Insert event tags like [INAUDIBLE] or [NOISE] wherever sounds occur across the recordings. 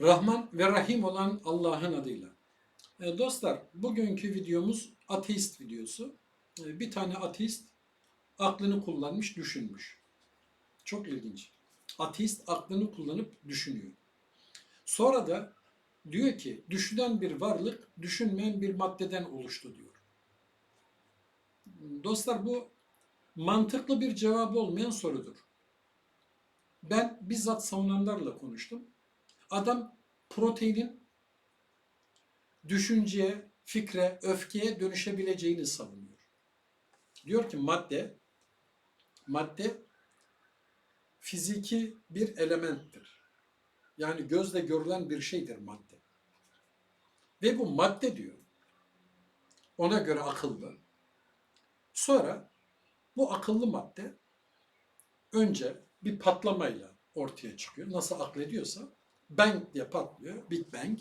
Rahman ve Rahim olan Allah'ın adıyla. E, dostlar, bugünkü videomuz ateist videosu. E, bir tane ateist aklını kullanmış, düşünmüş. Çok ilginç. Ateist aklını kullanıp düşünüyor. Sonra da diyor ki, düşünen bir varlık, düşünmeyen bir maddeden oluştu diyor. Dostlar bu mantıklı bir cevabı olmayan sorudur. Ben bizzat savunanlarla konuştum. Adam proteinin düşünceye, fikre, öfkeye dönüşebileceğini savunuyor. Diyor ki madde, madde fiziki bir elementtir. Yani gözle görülen bir şeydir madde. Ve bu madde diyor. Ona göre akıllı. Sonra bu akıllı madde önce bir patlamayla ortaya çıkıyor. Nasıl aklediyorsa bang diye patlıyor. Big Bang.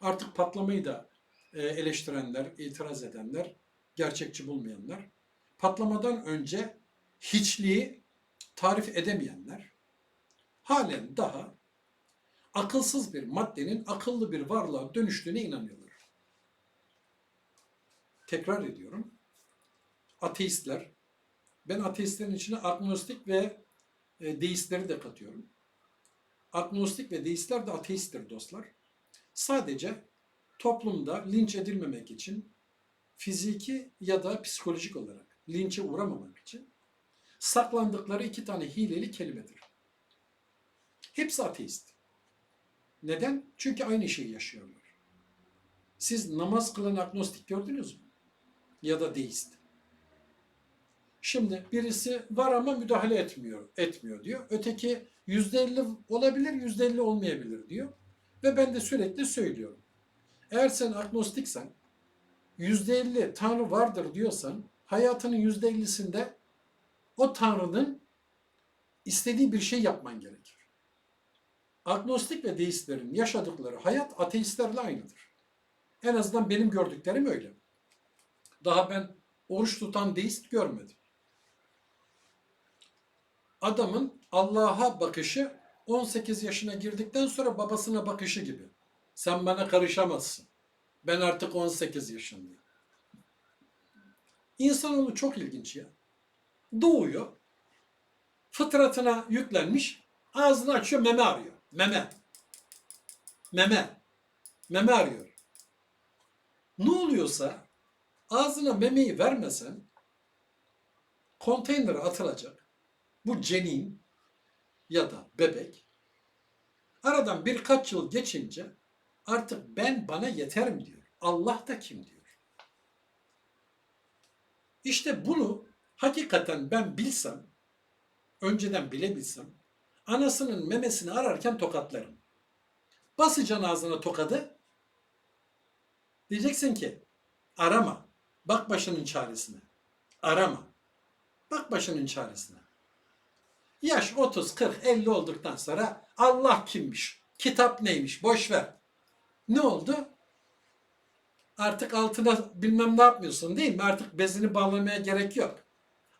Artık patlamayı da e, eleştirenler, itiraz edenler, gerçekçi bulmayanlar, patlamadan önce hiçliği tarif edemeyenler, halen daha akılsız bir maddenin akıllı bir varlığa dönüştüğüne inanıyorlar. Tekrar ediyorum. Ateistler, ben ateistlerin içine agnostik ve e, deistleri de katıyorum. Agnostik ve deistler de ateisttir dostlar. Sadece toplumda linç edilmemek için fiziki ya da psikolojik olarak linçe uğramamak için saklandıkları iki tane hileli kelimedir. Hepsi ateist. Neden? Çünkü aynı şeyi yaşıyorlar. Siz namaz kılan agnostik gördünüz mü? Ya da deist. Şimdi birisi var ama müdahale etmiyor, etmiyor diyor. Öteki yüzde elli olabilir, yüzde elli olmayabilir diyor. Ve ben de sürekli söylüyorum. Eğer sen agnostiksen, yüzde elli Tanrı vardır diyorsan, hayatının yüzde ellisinde o Tanrı'nın istediği bir şey yapman gerekir. Agnostik ve deistlerin yaşadıkları hayat ateistlerle aynıdır. En azından benim gördüklerim öyle. Daha ben oruç tutan deist görmedim. Adamın Allah'a bakışı 18 yaşına girdikten sonra babasına bakışı gibi. Sen bana karışamazsın. Ben artık 18 yaşındayım. İnsanoğlu çok ilginç ya. Doğuyor. Fıtratına yüklenmiş. Ağzını açıyor meme arıyor. Meme. Meme. Meme arıyor. Ne oluyorsa ağzına memeyi vermesen konteynere atılacak. Bu cenin ya da bebek aradan birkaç yıl geçince artık ben bana yeterim diyor. Allah da kim diyor. İşte bunu hakikaten ben bilsem, önceden bilebilsem, anasının memesini ararken tokatlarım. Basacaksın ağzına tokadı, diyeceksin ki arama, bak başının çaresine. Arama, bak başının çaresine. Yaş 30, 40, 50 olduktan sonra Allah kimmiş, kitap neymiş boş ver. Ne oldu? Artık altına bilmem ne yapmıyorsun değil mi? Artık bezini bağlamaya gerek yok.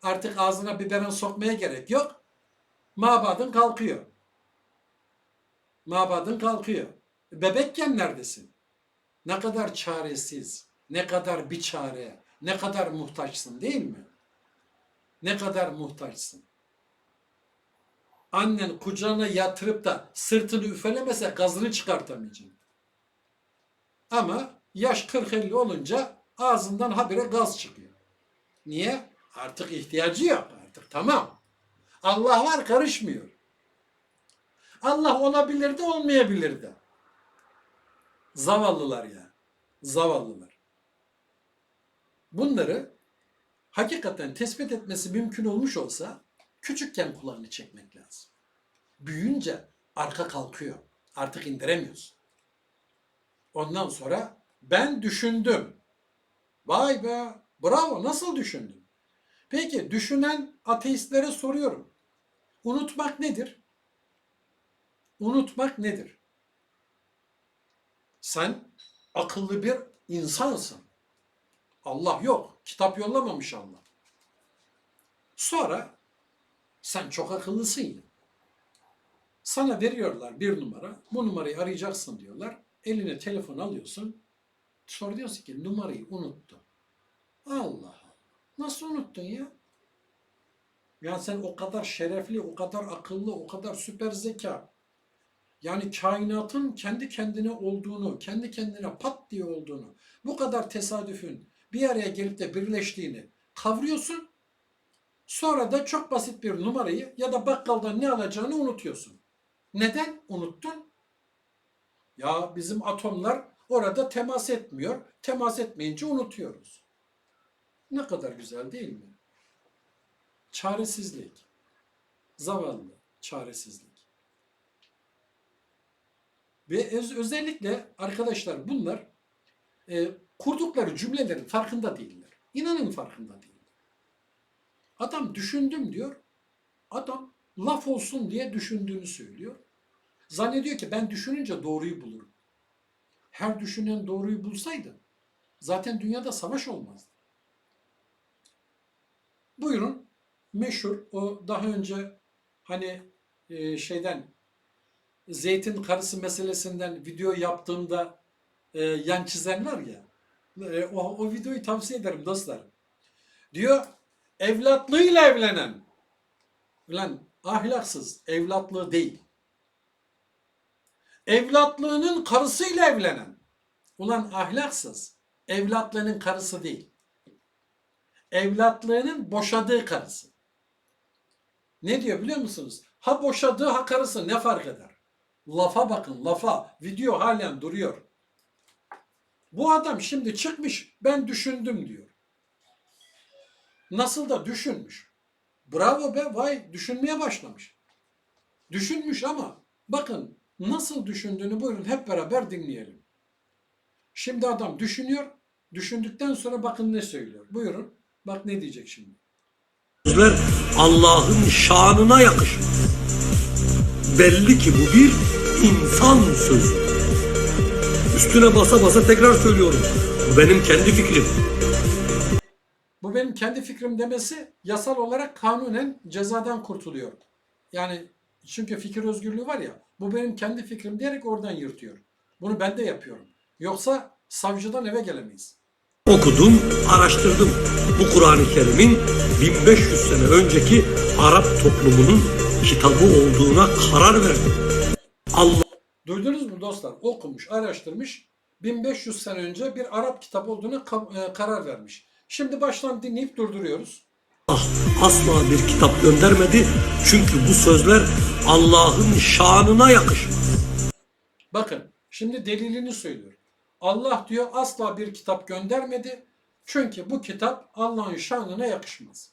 Artık ağzına biberon sokmaya gerek yok. Mabadın kalkıyor. Mabadın kalkıyor. Bebekken neredesin? Ne kadar çaresiz, ne kadar bir çare, ne kadar muhtaçsın değil mi? Ne kadar muhtaçsın annen kucağına yatırıp da sırtını üfelemese gazını çıkartamayacaksın. Ama yaş 40-50 olunca ağzından habire gaz çıkıyor. Niye? Artık ihtiyacı yok. Artık tamam. Allah var karışmıyor. Allah olabilir de olmayabilir de. Zavallılar ya. Zavallılar. Bunları hakikaten tespit etmesi mümkün olmuş olsa Küçükken kulağını çekmek lazım. Büyüyünce arka kalkıyor. Artık indiremiyorsun. Ondan sonra ben düşündüm. Vay be bravo nasıl düşündün? Peki düşünen ateistlere soruyorum. Unutmak nedir? Unutmak nedir? Sen akıllı bir insansın. Allah yok. Kitap yollamamış Allah. Sonra sen çok akıllısın ya. Sana veriyorlar bir numara. Bu numarayı arayacaksın diyorlar. Eline telefon alıyorsun. Sonra diyorsun ki numarayı unuttum. Allah. Nasıl unuttun ya? Yani sen o kadar şerefli, o kadar akıllı, o kadar süper zeka. Yani kainatın kendi kendine olduğunu, kendi kendine pat diye olduğunu, bu kadar tesadüfün bir araya gelip de birleştiğini kavruyorsun. Sonra da çok basit bir numarayı ya da bakkaldan ne alacağını unutuyorsun. Neden unuttun? Ya bizim atomlar orada temas etmiyor. Temas etmeyince unutuyoruz. Ne kadar güzel değil mi? Çaresizlik. Zavallı çaresizlik. Ve öz- özellikle arkadaşlar bunlar e, kurdukları cümlelerin farkında değiller. İnanın farkında değiller. Adam düşündüm diyor. Adam laf olsun diye düşündüğünü söylüyor. Zannediyor ki ben düşününce doğruyu bulurum. Her düşünen doğruyu bulsaydı zaten dünyada savaş olmazdı. Buyurun meşhur o daha önce hani e, şeyden zeytin karısı meselesinden video yaptığımda e, yan çizen var ya e, o, o videoyu tavsiye ederim dostlar. Diyor evlatlığıyla evlenen Ulan ahlaksız evlatlığı değil. Evlatlığının karısıyla evlenen. Ulan ahlaksız evlatlığının karısı değil. Evlatlığının boşadığı karısı. Ne diyor biliyor musunuz? Ha boşadığı ha karısı ne fark eder? Lafa bakın lafa. Video halen duruyor. Bu adam şimdi çıkmış ben düşündüm diyor. Nasıl da düşünmüş. Bravo be vay düşünmeye başlamış. Düşünmüş ama bakın nasıl düşündüğünü buyurun hep beraber dinleyelim. Şimdi adam düşünüyor. Düşündükten sonra bakın ne söylüyor. Buyurun. Bak ne diyecek şimdi. sözler Allah'ın şanına yakışır. Belli ki bu bir insan sözü. Üstüne basa basa tekrar söylüyorum. Bu benim kendi fikrim. Bu benim kendi fikrim demesi yasal olarak kanunen cezadan kurtuluyor. Yani çünkü fikir özgürlüğü var ya bu benim kendi fikrim diyerek oradan yırtıyor. Bunu ben de yapıyorum. Yoksa savcıdan eve gelemeyiz. Okudum, araştırdım. Bu Kur'an-ı Kerim'in 1500 sene önceki Arap toplumunun kitabı olduğuna karar verdim. Allah Duydunuz mu dostlar? Okumuş, araştırmış. 1500 sene önce bir Arap kitabı olduğuna e, karar vermiş. Şimdi baştan dinleyip durduruyoruz. asla bir kitap göndermedi. Çünkü bu sözler Allah'ın şanına yakışır. Bakın şimdi delilini söylüyor. Allah diyor asla bir kitap göndermedi. Çünkü bu kitap Allah'ın şanına yakışmaz.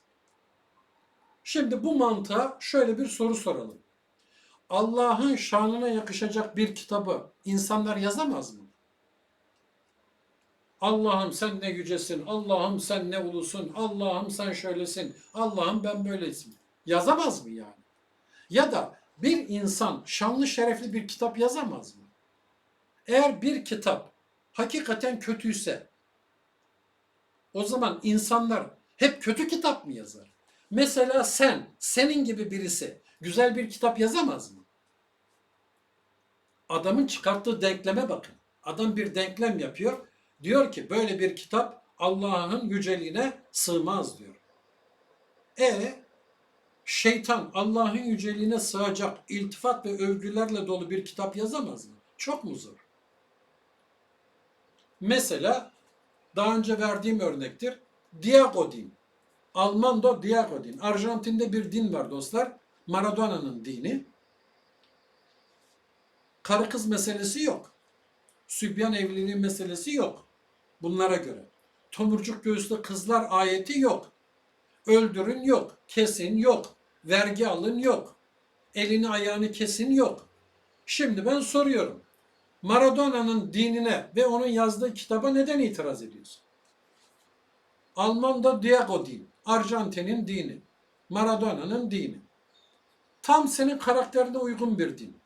Şimdi bu mantığa şöyle bir soru soralım. Allah'ın şanına yakışacak bir kitabı insanlar yazamaz mı? Allah'ım sen ne yücesin, Allah'ım sen ne ulusun, Allah'ım sen şöylesin, Allah'ım ben böylesin. Yazamaz mı yani? Ya da bir insan şanlı şerefli bir kitap yazamaz mı? Eğer bir kitap hakikaten kötüyse o zaman insanlar hep kötü kitap mı yazar? Mesela sen, senin gibi birisi güzel bir kitap yazamaz mı? Adamın çıkarttığı denkleme bakın. Adam bir denklem yapıyor. Diyor ki böyle bir kitap Allah'ın yüceliğine sığmaz diyor. E şeytan Allah'ın yüceliğine sığacak iltifat ve övgülerle dolu bir kitap yazamaz mı? Çok mu zor? Mesela daha önce verdiğim örnektir. Diago din. Almando Diago din. Arjantin'de bir din var dostlar. Maradona'nın dini. Karı kız meselesi yok. Sübyan evliliği meselesi yok. Bunlara göre. Tomurcuk göğüslü kızlar ayeti yok. Öldürün yok. Kesin yok. Vergi alın yok. Elini ayağını kesin yok. Şimdi ben soruyorum. Maradona'nın dinine ve onun yazdığı kitaba neden itiraz ediyorsun? Almanda Diego din. Arjantin'in dini. Maradona'nın dini. Tam senin karakterine uygun bir din.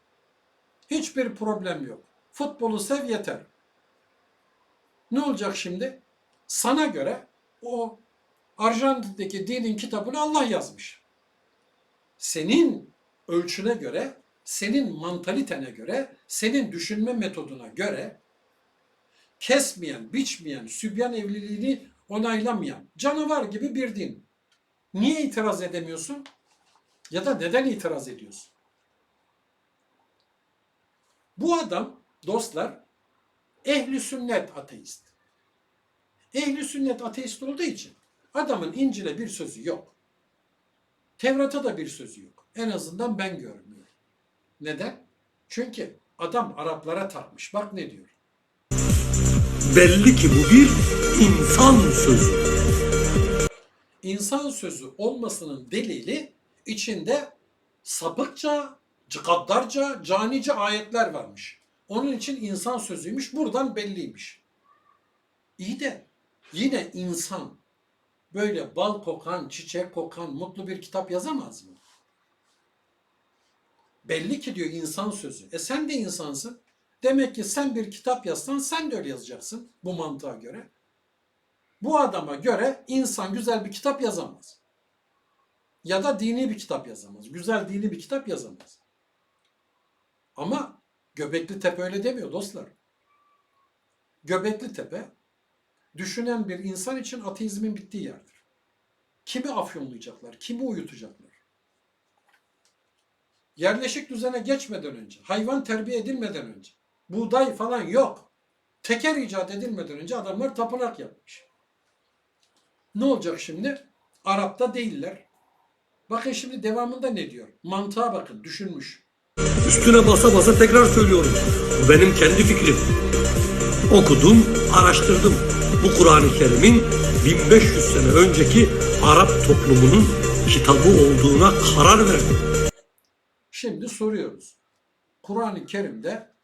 Hiçbir problem yok. Futbolu sev yeter. Ne olacak şimdi? Sana göre o Arjantin'deki dinin kitabını Allah yazmış. Senin ölçüne göre, senin mantalitene göre, senin düşünme metoduna göre kesmeyen, biçmeyen, sübyan evliliğini onaylamayan canavar gibi bir din. Niye itiraz edemiyorsun? Ya da neden itiraz ediyorsun? Bu adam dostlar ehli sünnet ateist. Ehli sünnet ateist olduğu için adamın İncil'e bir sözü yok. Tevrat'a da bir sözü yok. En azından ben görmüyorum. Neden? Çünkü adam Araplara takmış. Bak ne diyor. Belli ki bu bir insan sözü. İnsan sözü olmasının delili içinde sapıkça, gaddarca, canice ayetler varmış. Onun için insan sözüymüş. Buradan belliymiş. İyi de yine insan böyle bal kokan, çiçek kokan, mutlu bir kitap yazamaz mı? Belli ki diyor insan sözü. E sen de insansın. Demek ki sen bir kitap yazsan sen de öyle yazacaksın bu mantığa göre. Bu adama göre insan güzel bir kitap yazamaz. Ya da dini bir kitap yazamaz. Güzel dini bir kitap yazamaz. Ama Göbekli Tepe öyle demiyor dostlar. Göbekli Tepe düşünen bir insan için ateizmin bittiği yerdir. Kimi afyonlayacaklar, kimi uyutacaklar? Yerleşik düzene geçmeden önce, hayvan terbiye edilmeden önce, buğday falan yok. Teker icat edilmeden önce adamlar tapınak yapmış. Ne olacak şimdi? Arap'ta değiller. Bakın şimdi devamında ne diyor? Mantığa bakın, düşünmüş. Üstüne basa basa tekrar söylüyorum. Bu benim kendi fikrim. Okudum, araştırdım. Bu Kur'an-ı Kerim'in 1500 sene önceki Arap toplumunun kitabı olduğuna karar verdim. Şimdi soruyoruz. Kur'an-ı Kerim'de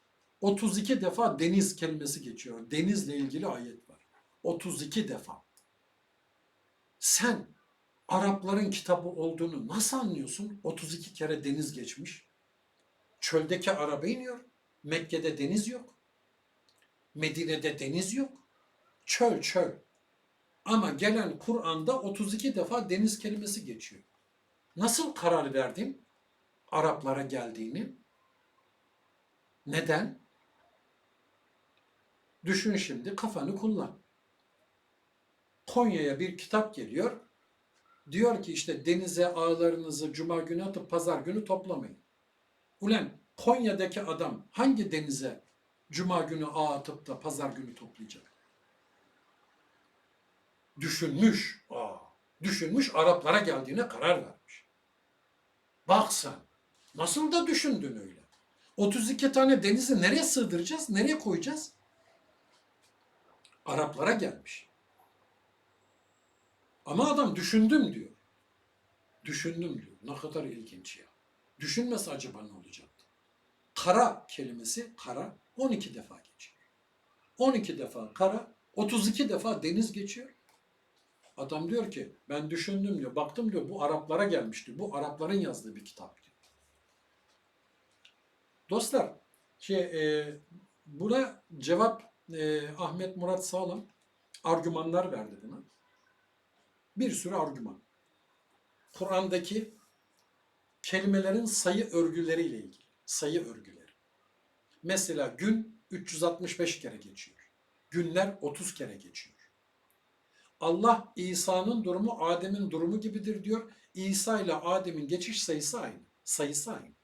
32 defa deniz kelimesi geçiyor. Denizle ilgili ayet var. 32 defa. Sen Arapların kitabı olduğunu nasıl anlıyorsun? 32 kere deniz geçmiş. Çöldeki araba iniyor. Mekke'de deniz yok. Medine'de deniz yok. Çöl çöl. Ama gelen Kur'an'da 32 defa deniz kelimesi geçiyor. Nasıl karar verdin Araplara geldiğini? Neden? Düşün şimdi kafanı kullan. Konya'ya bir kitap geliyor. Diyor ki işte denize ağlarınızı cuma günü atıp pazar günü toplamayın. Ulan Konya'daki adam hangi denize cuma günü ağ atıp da pazar günü toplayacak? Düşünmüş. Aa, düşünmüş Araplara geldiğine karar vermiş. Bak sen. Nasıl da düşündün öyle? 32 tane denizi nereye sığdıracağız? Nereye koyacağız? Araplara gelmiş. Ama adam düşündüm diyor. Düşündüm diyor. Ne kadar ilginç ya. Düşünmese acaba ne olacaktı? Kara kelimesi kara 12 defa geçiyor. 12 defa kara, 32 defa deniz geçiyor. Adam diyor ki ben düşündüm diyor. Baktım diyor bu Araplara gelmişti. Bu Arapların yazdığı bir kitap diyor. Dostlar şey, e, buna cevap e, Ahmet Murat Sağlam argümanlar verdi buna. Bir sürü argüman. Kur'an'daki kelimelerin sayı örgüleriyle ilgili. Sayı örgüleri. Mesela gün 365 kere geçiyor. Günler 30 kere geçiyor. Allah İsa'nın durumu Adem'in durumu gibidir diyor. İsa ile Adem'in geçiş sayısı aynı. Sayısı aynı.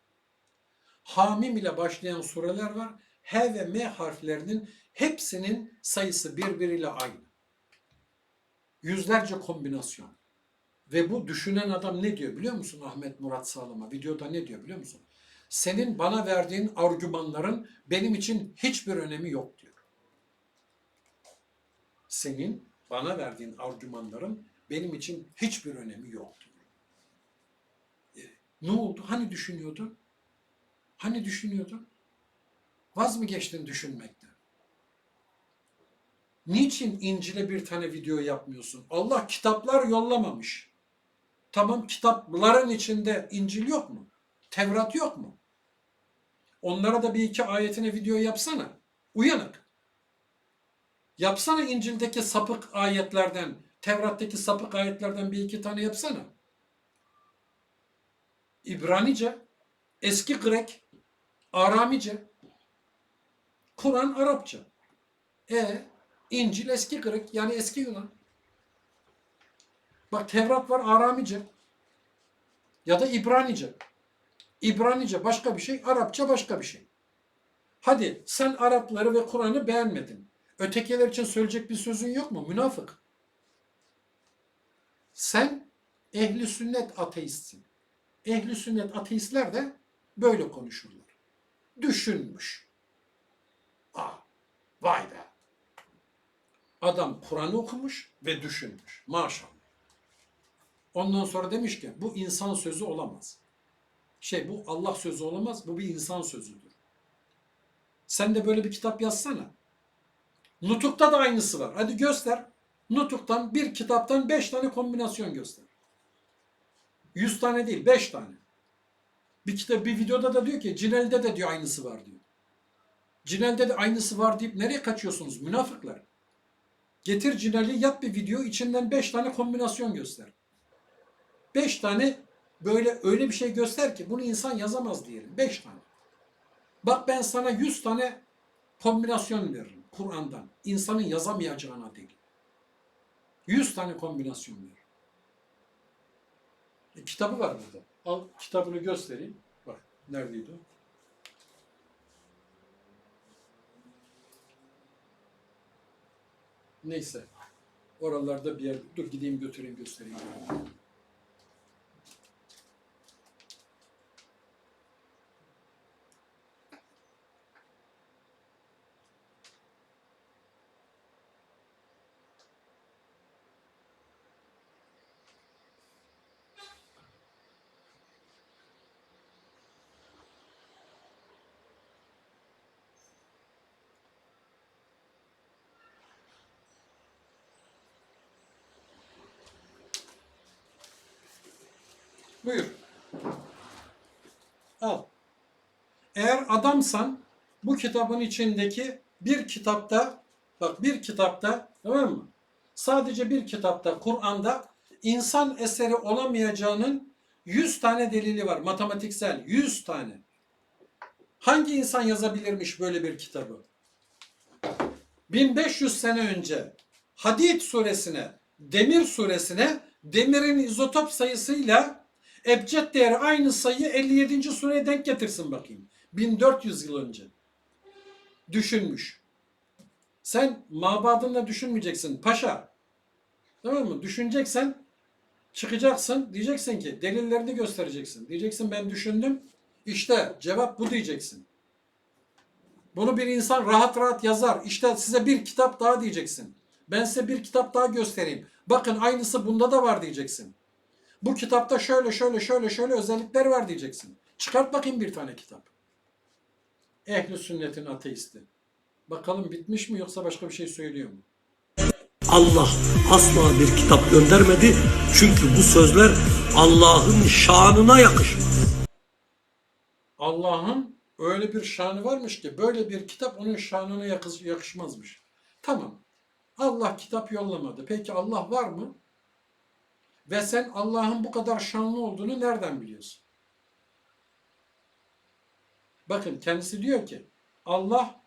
Hamim ile başlayan sureler var. H ve M harflerinin hepsinin sayısı birbiriyle aynı. Yüzlerce kombinasyon. Ve bu düşünen adam ne diyor biliyor musun Ahmet Murat Sağlam'a? Videoda ne diyor biliyor musun? Senin bana verdiğin argümanların benim için hiçbir önemi yok diyor. Senin bana verdiğin argümanların benim için hiçbir önemi yok diyor. E, ne oldu? Hani düşünüyordun? Hani düşünüyordun? Vaz mı geçtin düşünmekten? Niçin İncil'e bir tane video yapmıyorsun? Allah kitaplar yollamamış. Tamam kitapların içinde İncil yok mu? Tevrat yok mu? Onlara da bir iki ayetine video yapsana. Uyanık. Yapsana İncil'deki sapık ayetlerden, Tevrat'taki sapık ayetlerden bir iki tane yapsana. İbranice, eski Grek, Aramice. Kur'an Arapça. E İncil eski Grek yani eski Yunan. Bak Tevrat var Aramice. Ya da İbranice. İbranice başka bir şey, Arapça başka bir şey. Hadi sen Arapları ve Kur'an'ı beğenmedin. Ötekiler için söyleyecek bir sözün yok mu? Münafık. Sen ehli sünnet ateistsin. Ehli sünnet ateistler de böyle konuşurlar. Düşünmüş. Aa, vay be. Adam Kur'an'ı okumuş ve düşünmüş. Maşallah. Ondan sonra demiş ki bu insan sözü olamaz. Şey bu Allah sözü olamaz, bu bir insan sözüdür. Sen de böyle bir kitap yazsana. Nutuk'ta da aynısı var. Hadi göster. Nutuk'tan bir kitaptan beş tane kombinasyon göster. Yüz tane değil, beş tane. Bir kitap, bir videoda da diyor ki Cinel'de de diyor aynısı var diyor. Cinel'de de aynısı var deyip nereye kaçıyorsunuz münafıklar? Getir Cinel'i yap bir video içinden beş tane kombinasyon göster. Beş tane böyle öyle bir şey göster ki bunu insan yazamaz diyelim. Beş tane. Bak ben sana yüz tane kombinasyon veririm Kur'an'dan. İnsanın yazamayacağına değil. Yüz tane kombinasyon veririm. E, kitabı var burada. Al kitabını göstereyim. Bak neredeydi o? Neyse. Oralarda bir yer. Dur gideyim götüreyim göstereyim. Buyur. Al. Eğer adamsan bu kitabın içindeki bir kitapta bak bir kitapta tamam mı? Sadece bir kitapta Kur'an'da insan eseri olamayacağının 100 tane delili var. Matematiksel 100 tane. Hangi insan yazabilirmiş böyle bir kitabı? 1500 sene önce Hadid suresine, Demir suresine, demirin izotop sayısıyla ebced değeri aynı sayı 57. sureye denk getirsin bakayım. 1400 yıl önce. Düşünmüş. Sen mabadınla düşünmeyeceksin paşa. Tamam mı? Düşüneceksen çıkacaksın diyeceksin ki delillerini göstereceksin. Diyeceksin ben düşündüm. İşte cevap bu diyeceksin. Bunu bir insan rahat rahat yazar. İşte size bir kitap daha diyeceksin. Ben size bir kitap daha göstereyim. Bakın aynısı bunda da var diyeceksin. Bu kitapta şöyle şöyle şöyle şöyle özellikler var diyeceksin. Çıkart bakayım bir tane kitap. Ehli sünnetin ateisti. Bakalım bitmiş mi yoksa başka bir şey söylüyor mu? Allah asla bir kitap göndermedi. Çünkü bu sözler Allah'ın şanına yakışmaz. Allah'ın öyle bir şanı varmış ki böyle bir kitap onun şanına yakış- yakışmazmış. Tamam. Allah kitap yollamadı. Peki Allah var mı? Ve sen Allah'ın bu kadar şanlı olduğunu nereden biliyorsun? Bakın kendisi diyor ki Allah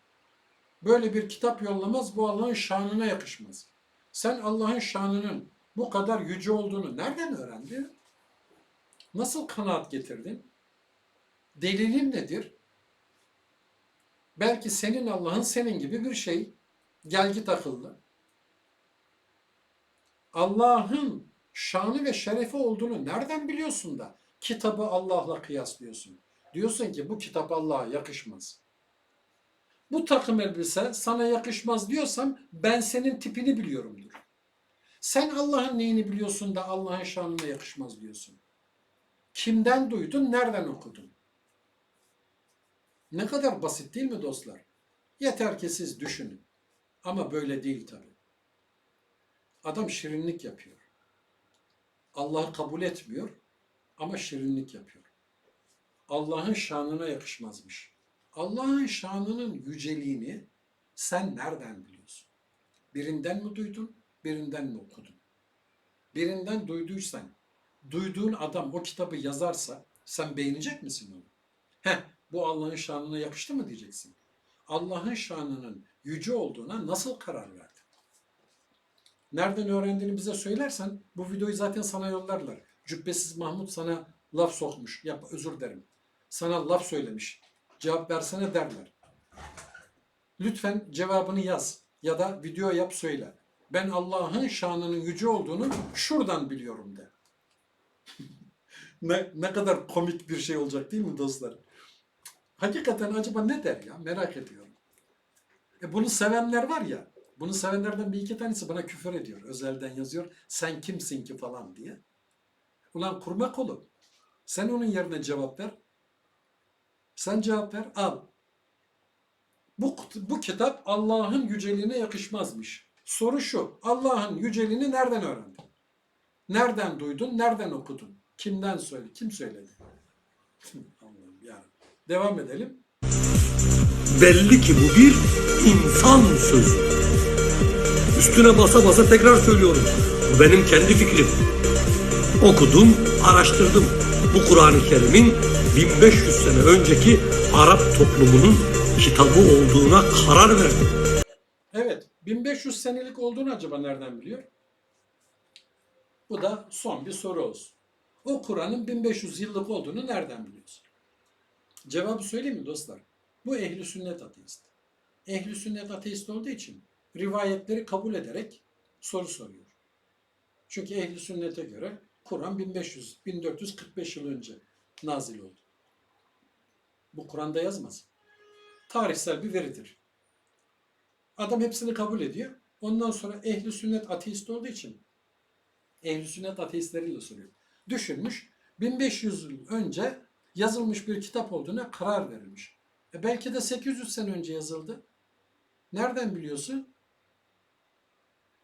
böyle bir kitap yollamaz bu Allah'ın şanına yakışmaz. Sen Allah'ın şanının bu kadar yüce olduğunu nereden öğrendin? Nasıl kanaat getirdin? Delilin nedir? Belki senin Allah'ın senin gibi bir şey. Gel git akıllı. Allah'ın şanı ve şerefi olduğunu nereden biliyorsun da kitabı Allah'la kıyaslıyorsun? Diyorsun ki bu kitap Allah'a yakışmaz. Bu takım elbise sana yakışmaz diyorsam ben senin tipini biliyorumdur. Sen Allah'ın neyini biliyorsun da Allah'ın şanına yakışmaz diyorsun. Kimden duydun, nereden okudun? Ne kadar basit değil mi dostlar? Yeter ki siz düşünün. Ama böyle değil tabi. Adam şirinlik yapıyor. Allah'ı kabul etmiyor ama şirinlik yapıyor. Allah'ın şanına yakışmazmış. Allah'ın şanının yüceliğini sen nereden biliyorsun? Birinden mi duydun, birinden mi okudun? Birinden duyduysan, duyduğun adam o kitabı yazarsa sen beğenecek misin onu? Heh, bu Allah'ın şanına yakıştı mı diyeceksin. Allah'ın şanının yüce olduğuna nasıl karar verdin? Nereden öğrendiğini bize söylersen bu videoyu zaten sana yollarlar. Cübbesiz Mahmut sana laf sokmuş. Yap özür dilerim. Sana laf söylemiş. Cevap versene derler. Lütfen cevabını yaz ya da video yap söyle. Ben Allah'ın şanının yüce olduğunu şuradan biliyorum de. [LAUGHS] ne, ne kadar komik bir şey olacak değil mi dostlar? Hakikaten acaba ne der ya merak ediyorum. E bunu sevenler var ya, bunu sevenlerden bir iki tanesi bana küfür ediyor. Özelden yazıyor, sen kimsin ki falan diye. Ulan kurma kolu. Sen onun yerine cevap ver. Sen cevap ver, al. Bu, bu kitap Allah'ın yüceliğine yakışmazmış. Soru şu, Allah'ın yüceliğini nereden öğrendin? Nereden duydun, nereden okudun? Kimden söyledi, kim söyledi? [LAUGHS] Allah'ım ya. Devam edelim. Belli ki bu bir insan sözü. Üstüne basa basa tekrar söylüyorum. Bu benim kendi fikrim. Okudum, araştırdım. Bu Kur'an-ı Kerim'in 1500 sene önceki Arap toplumunun kitabı olduğuna karar verdim. Evet, 1500 senelik olduğunu acaba nereden biliyor? Bu da son bir soru olsun. O Kur'an'ın 1500 yıllık olduğunu nereden biliyorsun? Cevabı söyleyeyim mi dostlar? Bu ehli sünnet ateist. Ehli sünnet ateist olduğu için rivayetleri kabul ederek soru soruyor. Çünkü ehli sünnete göre Kur'an 1500 1445 yıl önce nazil oldu. Bu Kur'an'da yazmaz. Tarihsel bir veridir. Adam hepsini kabul ediyor. Ondan sonra ehli sünnet ateist olduğu için ehli sünnet ateistleriyle soruyor. Düşünmüş 1500 yıl önce yazılmış bir kitap olduğuna karar verilmiş. E belki de 800 sene önce yazıldı. Nereden biliyorsun?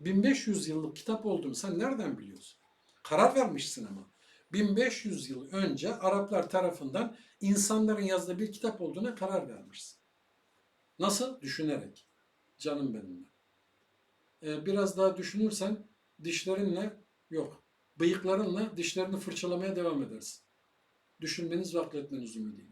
1500 yıllık kitap olduğunu sen nereden biliyorsun? Karar vermişsin ama. 1500 yıl önce Araplar tarafından insanların yazdığı bir kitap olduğuna karar vermişsin. Nasıl? Düşünerek. Canım benimle. Ee, biraz daha düşünürsen dişlerinle yok. Bıyıklarınla dişlerini fırçalamaya devam edersin. Düşünmeniz ve akletmeniz ümidiyle.